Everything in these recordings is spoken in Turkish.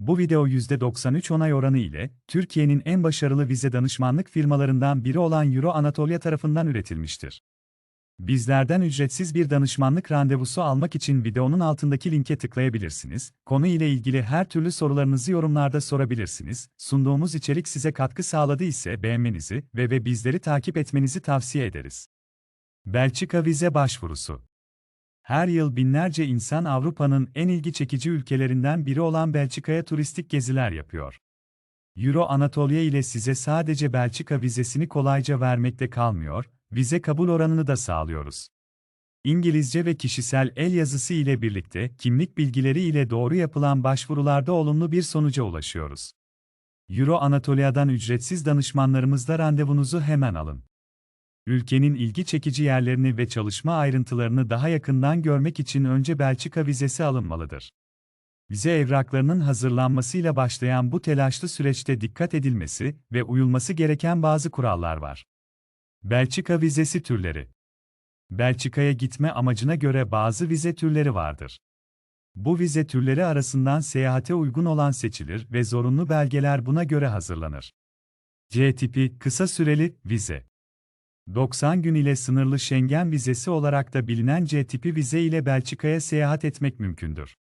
Bu video %93 onay oranı ile Türkiye'nin en başarılı vize danışmanlık firmalarından biri olan Euro Anatolia tarafından üretilmiştir. Bizlerden ücretsiz bir danışmanlık randevusu almak için videonun altındaki linke tıklayabilirsiniz. Konu ile ilgili her türlü sorularınızı yorumlarda sorabilirsiniz. Sunduğumuz içerik size katkı sağladı ise beğenmenizi ve ve bizleri takip etmenizi tavsiye ederiz. Belçika vize başvurusu her yıl binlerce insan Avrupa'nın en ilgi çekici ülkelerinden biri olan Belçika'ya turistik geziler yapıyor. Euro Anatolia ile size sadece Belçika vizesini kolayca vermekte kalmıyor, vize kabul oranını da sağlıyoruz. İngilizce ve kişisel el yazısı ile birlikte kimlik bilgileri ile doğru yapılan başvurularda olumlu bir sonuca ulaşıyoruz. Euro Anatolia'dan ücretsiz danışmanlarımızla randevunuzu hemen alın ülkenin ilgi çekici yerlerini ve çalışma ayrıntılarını daha yakından görmek için önce Belçika vizesi alınmalıdır. Vize evraklarının hazırlanmasıyla başlayan bu telaşlı süreçte dikkat edilmesi ve uyulması gereken bazı kurallar var. Belçika vizesi türleri Belçika'ya gitme amacına göre bazı vize türleri vardır. Bu vize türleri arasından seyahate uygun olan seçilir ve zorunlu belgeler buna göre hazırlanır. C tipi kısa süreli vize 90 gün ile sınırlı Schengen vizesi olarak da bilinen C tipi vize ile Belçika'ya seyahat etmek mümkündür.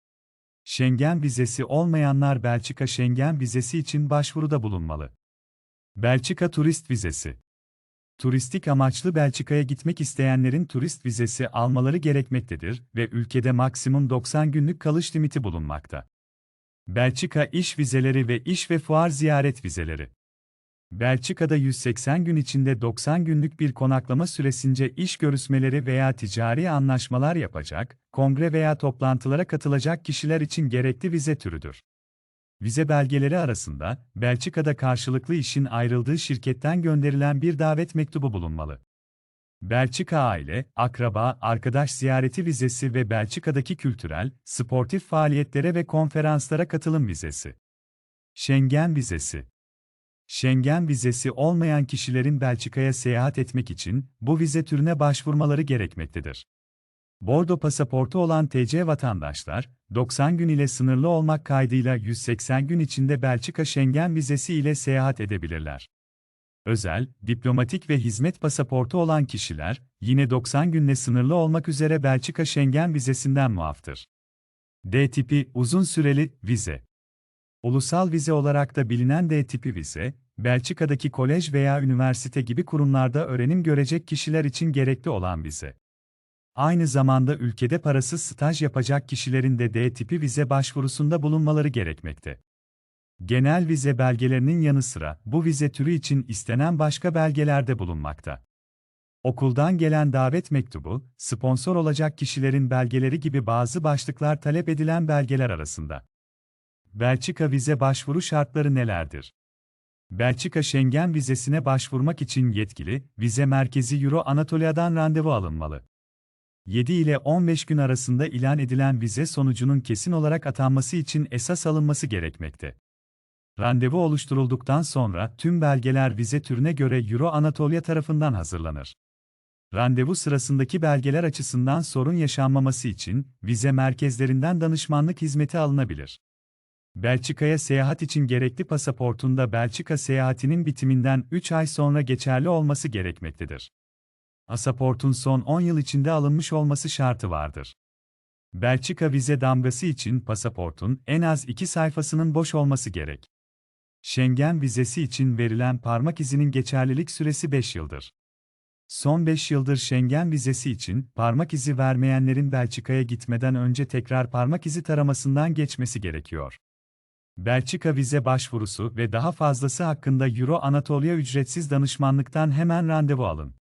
Schengen vizesi olmayanlar Belçika Schengen vizesi için başvuruda bulunmalı. Belçika turist vizesi Turistik amaçlı Belçika'ya gitmek isteyenlerin turist vizesi almaları gerekmektedir ve ülkede maksimum 90 günlük kalış limiti bulunmakta. Belçika iş vizeleri ve iş ve fuar ziyaret vizeleri Belçika'da 180 gün içinde 90 günlük bir konaklama süresince iş görüşmeleri veya ticari anlaşmalar yapacak, kongre veya toplantılara katılacak kişiler için gerekli vize türüdür. Vize belgeleri arasında, Belçika'da karşılıklı işin ayrıldığı şirketten gönderilen bir davet mektubu bulunmalı. Belçika aile, akraba, arkadaş ziyareti vizesi ve Belçika'daki kültürel, sportif faaliyetlere ve konferanslara katılım vizesi. Schengen vizesi Schengen vizesi olmayan kişilerin Belçika'ya seyahat etmek için bu vize türüne başvurmaları gerekmektedir. Bordo pasaportu olan TC vatandaşlar, 90 gün ile sınırlı olmak kaydıyla 180 gün içinde Belçika Schengen vizesi ile seyahat edebilirler. Özel, diplomatik ve hizmet pasaportu olan kişiler, yine 90 günle sınırlı olmak üzere Belçika Schengen vizesinden muaftır. D tipi uzun süreli vize Ulusal vize olarak da bilinen D tipi vize, Belçika'daki kolej veya üniversite gibi kurumlarda öğrenim görecek kişiler için gerekli olan vize. Aynı zamanda ülkede parasız staj yapacak kişilerin de D tipi vize başvurusunda bulunmaları gerekmekte. Genel vize belgelerinin yanı sıra bu vize türü için istenen başka belgeler de bulunmakta. Okuldan gelen davet mektubu, sponsor olacak kişilerin belgeleri gibi bazı başlıklar talep edilen belgeler arasında. Belçika vize başvuru şartları nelerdir? Belçika Schengen vizesine başvurmak için yetkili, vize merkezi Euro Anatolia'dan randevu alınmalı. 7 ile 15 gün arasında ilan edilen vize sonucunun kesin olarak atanması için esas alınması gerekmekte. Randevu oluşturulduktan sonra tüm belgeler vize türüne göre Euro Anatolia tarafından hazırlanır. Randevu sırasındaki belgeler açısından sorun yaşanmaması için vize merkezlerinden danışmanlık hizmeti alınabilir. Belçika'ya seyahat için gerekli pasaportunda Belçika seyahatinin bitiminden 3 ay sonra geçerli olması gerekmektedir. Pasaportun son 10 yıl içinde alınmış olması şartı vardır. Belçika vize damgası için pasaportun en az 2 sayfasının boş olması gerek. Schengen vizesi için verilen parmak izinin geçerlilik süresi 5 yıldır. Son 5 yıldır Schengen vizesi için parmak izi vermeyenlerin Belçika'ya gitmeden önce tekrar parmak izi taramasından geçmesi gerekiyor. Belçika vize başvurusu ve daha fazlası hakkında Euro Anatolia ücretsiz danışmanlıktan hemen randevu alın.